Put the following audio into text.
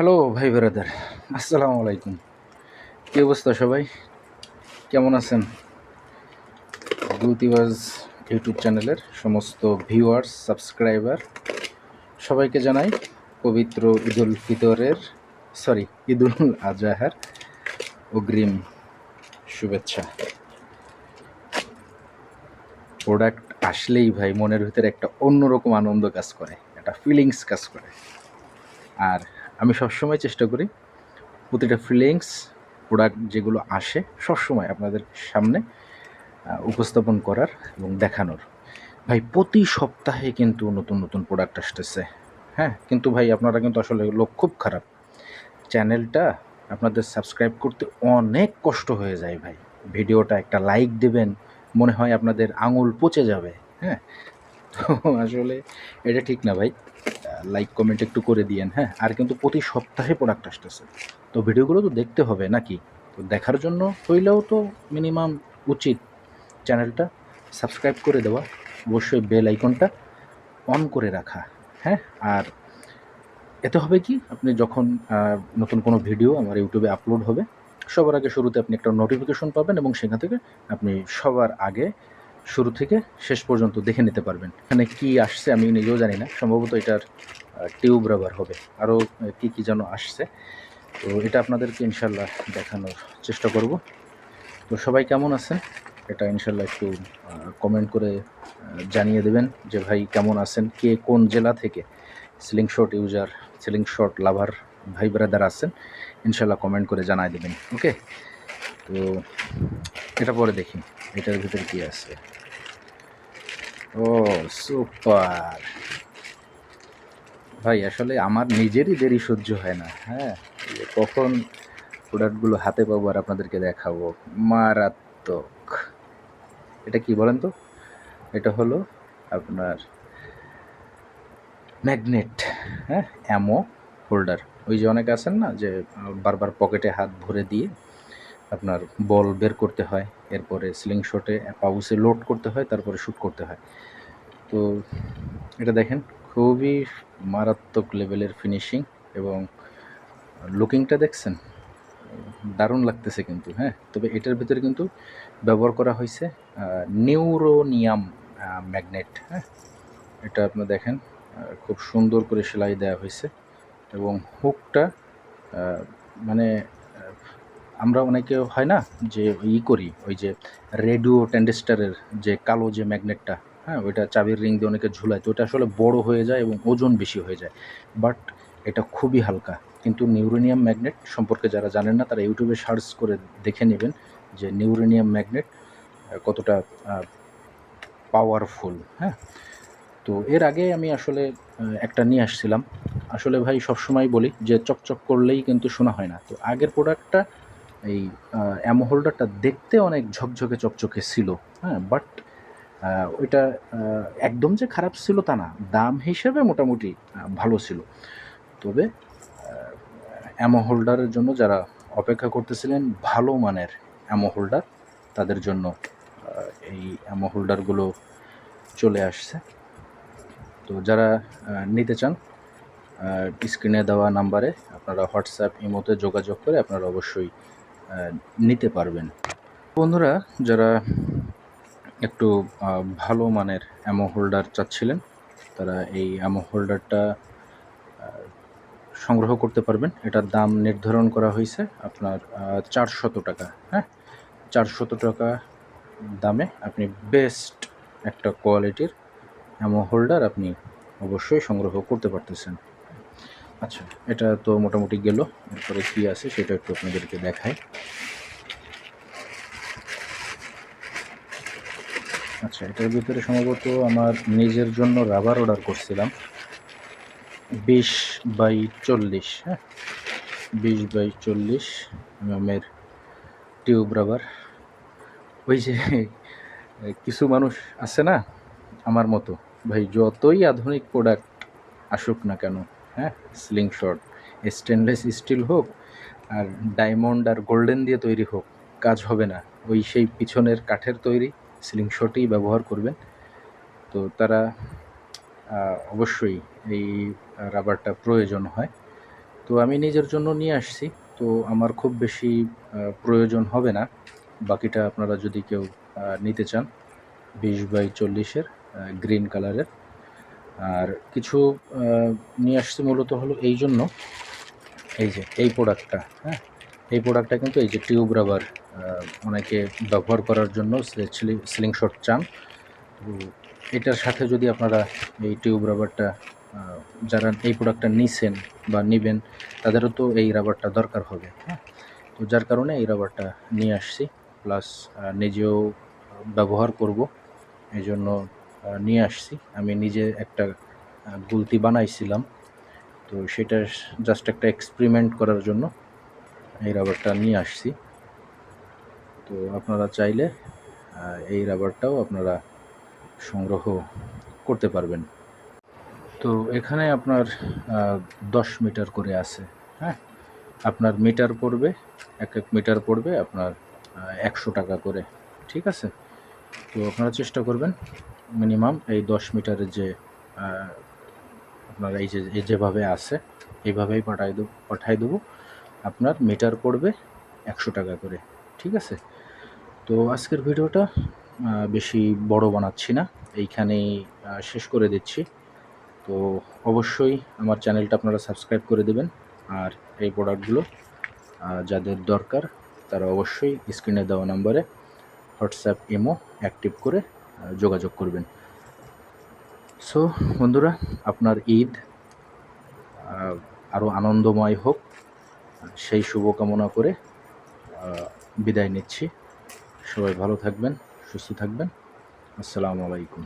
Hello ভাই বেরাদার আসসালামু আলাইকুম। কী অবস্থা সবাই? কেমন আছেন? গুতিবাজ ইউটিউব চ্যানেলের সমস্ত ভিউয়ার্স সাবস্ক্রাইবার সবাইকে জানাই পবিত্র ঈদুল ফিতরের সরি ঈদুল আজহার অগ্রিম শুভেচ্ছা। প্রোডাক্ট আসলেই ভাই মনের ভিতরে একটা অন্যরকম আনন্দ কাজ করে, একটা ফিলিংস কাজ করে। আর আমি সবসময় চেষ্টা করি প্রতিটা ফিলিংস প্রোডাক্ট যেগুলো আসে সবসময় আপনাদের সামনে উপস্থাপন করার এবং দেখানোর। ভাই, প্রতি সপ্তাহে কিন্তু নতুন নতুন প্রোডাক্ট আসতেছে। হ্যাঁ কিন্তু ভাই, আপনারা কিন্তু আসলে লোক খুব খারাপ। চ্যানেলটা আপনাদের সাবস্ক্রাইব করতে অনেক কষ্ট হয়ে যায় ভাই। ভিডিওটা একটা লাইক দেবেন, মনে হয় আপনাদের আঙুল পচে যাবে। হ্যাঁ তো আসলে এটা ঠিক না ভাই। লাইক কমেন্ট একটু করে দিয়েন হ্যাঁ? আর কিন্তু প্রতি সপ্তাহে প্রোডাক্ট আসতেছে। তো ভিডিওগুলো তো দেখতে হবে নাকি? তো দেখার জন্য হইলেও তো মিনিমাম উচিত চ্যানেলটা সাবস্ক্রাইব করে দেওয়া, অবশ্যই বেল আইকনটা অন করে রাখা হ্যাঁ? আর এতে হবে কি? আপনি যখন নতুন কোনো ভিডিও আমার ইউটিউবে আপলোড হবে, সবার আগে শুরুতে আপনি একটা নোটিফিকেশন পাবেন এবং সেখান থেকে আপনি সবার আগে শুরু থেকে শেষ পর্যন্ত দেখে নিতে পারবেন। এখানে কি আসছে আমি নিজেও জানি না। সম্ভবত এটার টিউব রাবার হবে। আরও কি কি যেন আসছে। তো এটা আপনাদেরকে ইনশাল্লাহ দেখানোর চেষ্টা করব। তো সবাই কেমন আছেন এটা ইনশাল্লাহ একটু কমেন্ট করে জানিয়ে দেবেন যে ভাই কেমন আছেন? কে কোন জেলা থেকে ceiling shot user ceiling shot lover ভাই ব্রাদার আছেন? ইনশাল্লাহ কমেন্ট করে জানাই দেবেন। ওকে তো এটা পরে দেখি। এটার ভিতরে কী আছে? ও সুপার ভাই, আসলে আমার নিজেরই দেরি সহ্য হয় না হ্যাঁ? কখন প্রোডাক্টগুলো হাতে পাবো আর আপনাদেরকে দেখাবো, মারাত্মক। এটা কি বলেন তো? এটা হলো আপনার ম্যাগনেট হ্যাঁ? অ্যামো হোল্ডার ওই যে অনেকে আছেন না, যে বারবার পকেটে হাত ভরে দিয়ে আপনার বল বের করতে হয়, এরপরে সিলিং শটে পাউসে লোড করতে হয়, তারপরে শ্যুট করতে হয়। তো এটা দেখেন, খুবই মারাত্মক লেভেলের ফিনিশিং এবং লুকিংটা দেখছেন? দারুণ লাগতেছে কিন্তু হ্যাঁ? তবে এটার ভিতরে কিন্তু ব্যবহার করা হয়েছে নিউরোনিয়াম ম্যাগনেট হ্যাঁ? এটা আপনি দেখেন খুব সুন্দর করে সেলাই দেওয়া হয়েছে এবং হুকটা মানে আমরা অনেকে হয় না যে ই করি, ওই যে রেডিও টেন্ডেস্টারের যে কালো যে ম্যাগনেটটা হ্যাঁ ওইটা চাবির রিং দিয়ে অনেকে ঝুলায়, তো ওটা আসলে বড় হয়ে যায় এবং ওজন বেশি হয়ে যায়। বাট এটা খুবই হালকা, কিন্তু নিউরেনিয়াম ম্যাগনেট সম্পর্কে যারা জানেন না, তারা ইউটিউবে সার্চ করে দেখে নেবেন যে নিউরেনিয়াম ম্যাগনেট কতটা পাওয়ারফুল হ্যাঁ। তো এর আগে আমি আসলে একটা নিয়ে আসছিলাম। আসলে ভাই সবসময় বলি যে চকচক করলেই কিন্তু শোনা হয় না। তো আগের প্রোডাক্টটা এই অ্যামো হোল্ডারটা দেখতে অনেক ঝকঝকে চকচকে ছিল হ্যাঁ বাট ওইটা একদম যে খারাপ ছিল তা না, দাম হিসেবে মোটামুটি ভালো ছিল। তবে অ্যামো হোল্ডারের জন্য যারা অপেক্ষা করতেছিলেন, ভালো মানের অ্যামো হোল্ডার তাদের জন্য এই অ্যামো হোল্ডারগুলো চলে আসছে। তো যারা নিতে চান স্ক্রিনে দেওয়া নাম্বারে আপনারা হোয়াটসঅ্যাপ ইমোতে যোগাযোগ করে আপনারা অবশ্যই নিতে পারবেন। বন্ধুরা, যারা একটু ভালো মানের অ্যামো হোল্ডার চাচ্ছিলেন, তারা এই অ্যামো হোল্ডারটা সংগ্রহ করতে পারবেন। এটার দাম নির্ধারণ করা হয়েছে আপনার চারশত টাকা হ্যাঁ? চারশত টাকা দামে আপনি বেস্ট একটা কোয়ালিটির অ্যামো হোল্ডার আপনি অবশ্যই সংগ্রহ করতে পারতেছেন। আচ্ছা এটা তো মোটামুটি গেল। এরপরে কী আছে সেটা একটু আপনাদেরকে দেখাই। আচ্ছা এটার ভিতরে সম্ভবত আমার নিজের জন্য রাবার অর্ডার করছিলাম। বিশ বাই চল্লিশ হ্যাঁ? বিশ বাই চল্লিশ এমএমের টিউব রাবার ওই যে, কিছু মানুষ আছে না, আমার মতো। ভাই, যতই আধুনিক প্রোডাক্ট আসুক না কেন হ্যাঁ স্লিং শট স্টেনলেস স্টিল হোক আর ডায়মন্ড আর গোল্ডেন দিয়ে তৈরি হোক, কাজ হবে না। ওই সেই পিছনের কাঠের তৈরি স্লিং শটই ব্যবহার করবেন। তো তারা অবশ্যই এই রাবারটা প্রয়োজন হয়। তো আমি নিজের জন্য নিয়ে আসছি। তো আমার খুব বেশি প্রয়োজন হবে না। বাকিটা আপনারা যদি কেউ নিতে চান, বিশ বাই চল্লিশের গ্রিন কালারের আর কিছু নিয়ে আসছি মূলত হলো এই জন্য। এই যে, এই প্রোডাক্টটা হ্যাঁ? এই প্রোডাক্টটা কিন্তু এই যে টিউব রাবার অনেকে ব্যবহার করার জন্য সিলিং শট চান। তো এটার সাথে যদি আপনারা এই টিউব রাবারটা যারা এই প্রোডাক্টটা নিছেন বা নেবেন, তাদেরও তো এই রাবারটা দরকার হবে হ্যাঁ? তো যার কারণে এই রাবারটা নিয়ে আসছি। প্লাস নিজেও ব্যবহার করব। এই জন্য নিয়ে আসছি। আমি নিজে একটা গুলতি বানাইছিলাম। তো সেটা জাস্ট একটা এক্সপেরিমেন্ট করার জন্য এই রাবারটা নিয়ে আসছি। তো আপনারা চাইলে এই রাবারটাও আপনারা সংগ্রহ করতে পারবেন। তো এখানে আপনার দশ মিটার করে আছে হ্যাঁ? আপনার মিটার পড়বে, এক এক মিটার পড়বে আপনার একশো টাকা করে, ঠিক আছে? তো আপনারা চেষ্টা করবেন মিনিমাম এই দশ মিটারের যে আপনার এই যে যেভাবে আছে, এইভাবেই পাঠাই দেবো পাঠাই দেবো। আপনার মিটার পড়বে একশো টাকা করে, ঠিক আছে? তো আজকের ভিডিওটা বেশি বড় বানাচ্ছি না, এইখানেই শেষ করে দিচ্ছি। তো অবশ্যই আমার চ্যানেলটা আপনারা সাবস্ক্রাইব করে দেবেন, আর এই প্রোডাক্টগুলো যাদের দরকার, তারা অবশ্যই স্ক্রিনে দেওয়া নাম্বারে হোয়াটসঅ্যাপ, ইমো অ্যাক্টিভ করে যোগাযোগ করবেন। সো বন্ধুরা, আপনার ঈদ আরও আনন্দময় হোক। সেই শুভকামনা করে বিদায় নিচ্ছি। সবাই ভালো থাকবেন, সুস্থ থাকবেন। আসসালামু আলাইকুম।